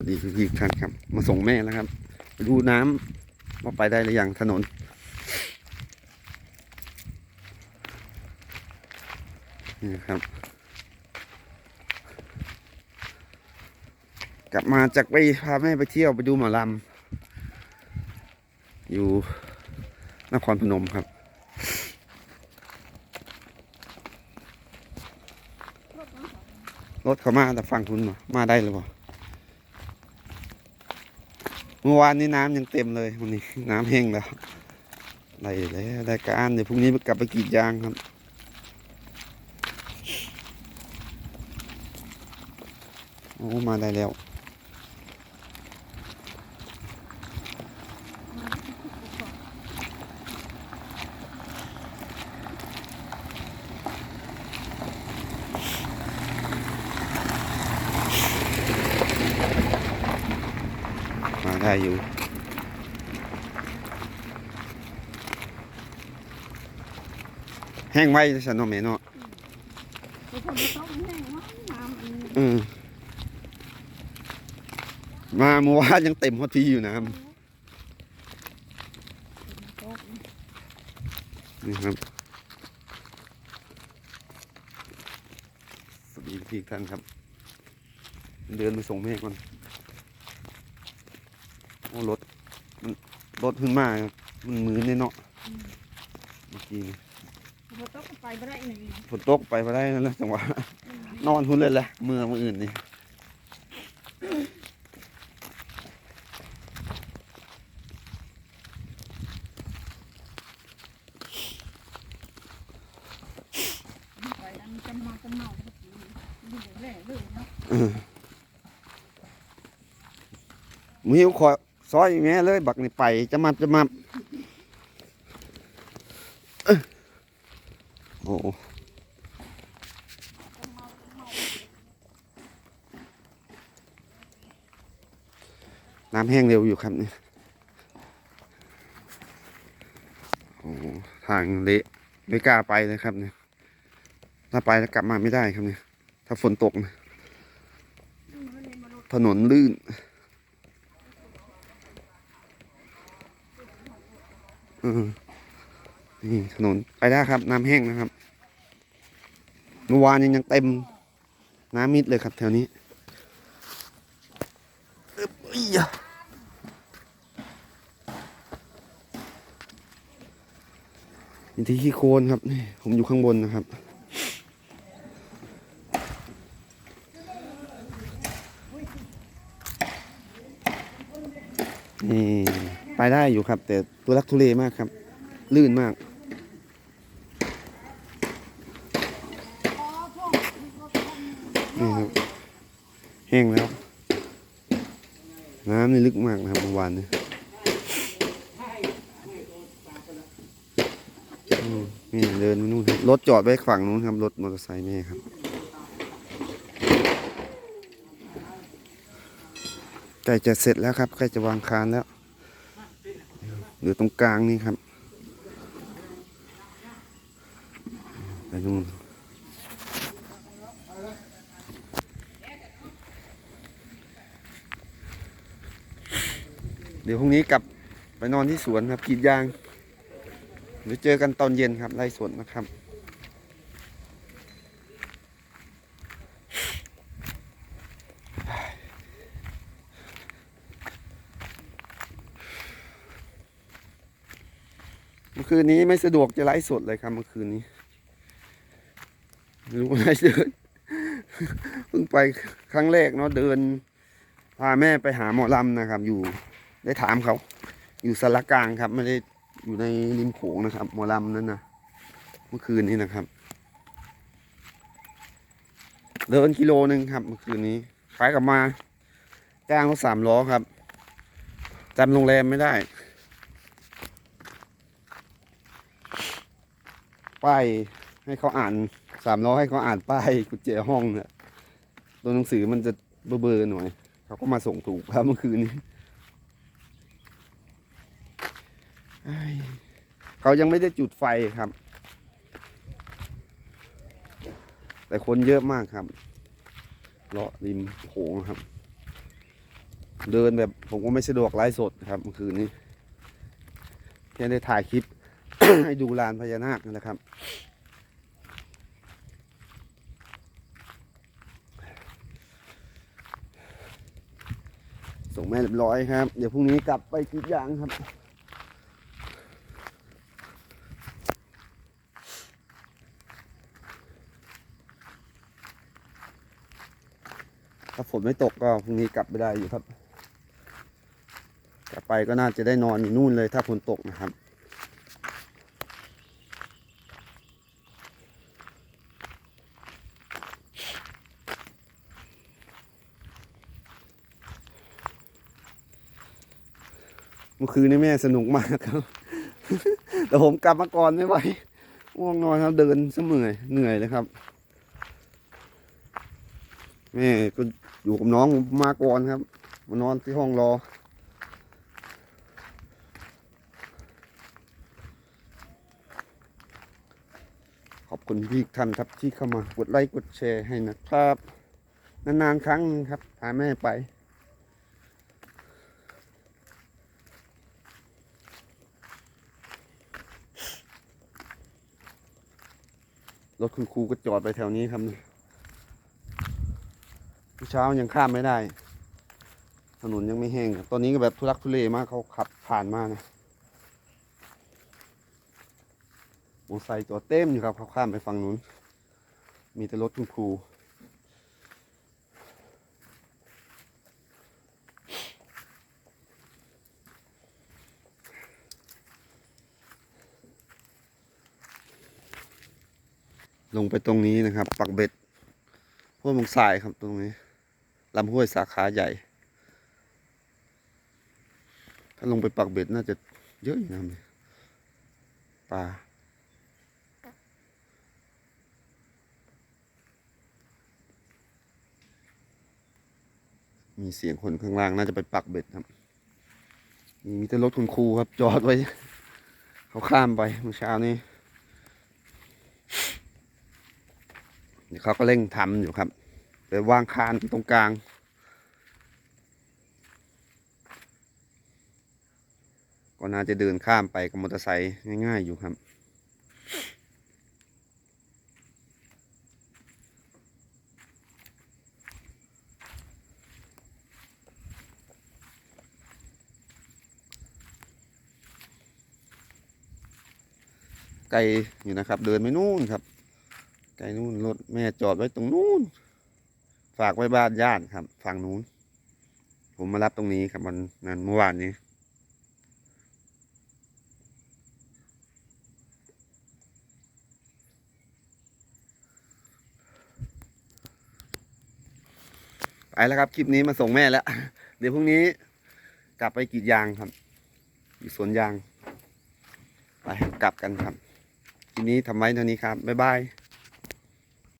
สวัสดีพี่ๆท่านครับ มาส่งแม่แล้วครับไปดูน้ำว่าไปได้หรือยังถนน นี่ครับ กลับมาจากไปพาแม่ไปเที่ยวไปดูหมอลำอยู่นครพนมครับรถเขามาแต่ฝั่งคุณมามาได้หรือเปล่า เมื่อวานนี้น้ำยังเต็มเลยวันนี้น้ำแห้งแล้วได้แล้วได้การเดี๋ยวพรุ่งนี้กลับไปกรีดยางครับโอ้มาได้แล้ว มาได้อยู่ แห้งไว้ฉันเนาะแม่เนาะไปคนมาต้มแห้งว่าน้ำอันนี้อืมมาเมื่อวานยังเต็มฮอตพีอยู่นะครับต้มนี่ครับสวัสดีพี่ท่านครับ เดินไปส่งแม่ก่อนโอ้ รถมันรถขึ้นมาครับมันมือเนี่ยเนาะเมื่อกี้นี่พอต้มไปไม่ได้หนึ่งฝนตกไปมาได้นั่นแหละจังหวะนอนหุ้นเลยแหละมือมืออื่นนี่ไปอันจะมาจะเมาอยู่แหล่เลยเนาะมือขอ ซอยแม่เลย บักนี่ไปจะมาจะมาเอ้โอ้น้ำแห้งเร็วอยู่ครับเนี่ยโอ้ทางเละไม่กล้าไปเลยครับเนี่ยถ้าไปแล้วกลับมาไม่ได้ครับเนี่ยถ้าฝนตกนะถนนลื่น เออนี่ถนนไปได้ครับ น้ำแห้งนะครับเมื่อวานยังยังเต็ม น้ำมิดเลยครับ แถวนี้อึ๊บอียะนี่ที่ขี้โคลนครับนี่ผมอยู่ข้างบนนะครับนี่ ไปได้อยู่ครับ แต่ตัวลักทุเลมากครับ ลื่นมาก นี่ครับ แห้งแล้ว น้ำนี่ลึกมากนะครับเมื่อวานนี้นี่เดินไปนู่นครับรถจอดไว้ฝั่งนู้นครับ รถมอเตอร์ไซค์แม่ครับใกล้จะเสร็จแล้วครับใกล้จะวางคานแล้ว หรือตรงกลางนี่ครับไปนู่นเดี๋ยวพรุ่งนี้กลับไปนอนที่สวนครับกรีดยางเดี๋ยวเจอกันตอนเย็นครับไล่สวนนะครับ มื่อคืนนี้ไม่สะดวกจะไลฟ์สดเลยครับเมื่อคืนนี้รู้อะไรเดินเพิ่งไปครั้งแรกเนาะเดินพาแม่ไปหาหมอลำนะครับ อยู่ได้ถามเขา อยู่สารกลางครับ ไม่ได้อยู่ในริมโขงนะครับ หมอลำนั้นนะเมื่อคืนนี้นะครับ เดินกิโลหนึ่งครับ เมื่อคืนนี้ขายกลับมาจ้างเขาสามล้อครับจำโรงแรมไม่ได้ ป้ายให้เขาอ่านสามล้อให้เขาอ่านป้ายกุญแจห้องเนี่ยตัวหนังสือมันจะเบอร์ๆหน่อย เขาก็มาส่งถูกครับเมื่อคืนนี้เอ้ยเขายังไม่ได้จุดไฟครับ แต่คนเยอะมากครับเลาะริมโขงครับ เดินแบบผมก็ไม่สะดวกไลฟ์สดครับเมื่อคืนนี้แค่ได้ถ่ายคลิป ให้ดูลานพญานาคนั่นะครับ ส่งแม่เรียบร้อยครับ เดี๋ยวพรุ่งนี้กลับไปกรีดยางครับถ้าฝนไม่ตกก็พรุ่งนี้กลับไปได้อยู่ครับ กลับไปก็น่าจะได้นอนอยู่นู่นเลยถ้าฝนตกนะครับ เมื่อคืนนี้แม่สนุกมากครับ แต่ผมกลับมาก่อนไม่ไหวง่วงนอนครับเดินเสเหนื่อยเหนื่อยเลยครับ แม่ก็อยู่กับน้องมาก่อนครับ มานอนที่ห้องรอ ขอบคุณพี่ท่านครับที่เข้ามากดไลค์กดแชร์ให้นะครับ นานๆครั้งหนึ่งครับพาแม่ไป รถคุณครูก็จอดไปแถวนี้ครับนี่เช้ายังข้ามไม่ได้ ถนนยังไม่แห้งตอนนี้ก็แบบทุลักทุเลมากเขาขับผ่านมานะมอเตอร์ไซค์จอดเต็มอยู่ครับเขาข้ามไปฝั่งนู้น มีแต่รถคุณครู ลงไปตรงนี้นะครับ ปักเบ็ดห้วยมงสายครับตรงนี้ลำห้วยสาขาใหญ่ ถ้าลงไปปักเบ็ดน่าจะเยอะอยู่นะปลามีเสียงคนข้างล่างน่าจะไปปักเบ็ดครับ มีมีแต่รถคุณครูครับจอดไว้ เขาข้ามไปเมื่อเช้านี้ เดี๋ยวเขาก็เร่งทำอยู่ครับไปวางคานตรงกลาง ก็น่าจะเดินข้ามไปกับมอเตอร์ไซค์ง่ายๆอยู่ครับไกลอยู่นะครับ เดินไปนู่นครับ ไกลนู่นรถแม่จอดไว้ตรงนู้น ฝากไว้บ้านญาติครับ ฝั่งนู้น ผมมารับตรงนี้ครับวันนั้นเมื่อวานนี้ ไปแล้วครับคลิปนี้มาส่งแม่แล้ว เดี๋ยวพรุ่งนี้กลับไปกรีดยางครับอยู่สวนยาง ไปกลับกันครับคลิปนี้ทำไว้เท่านี้ครับ บ๊ายบาย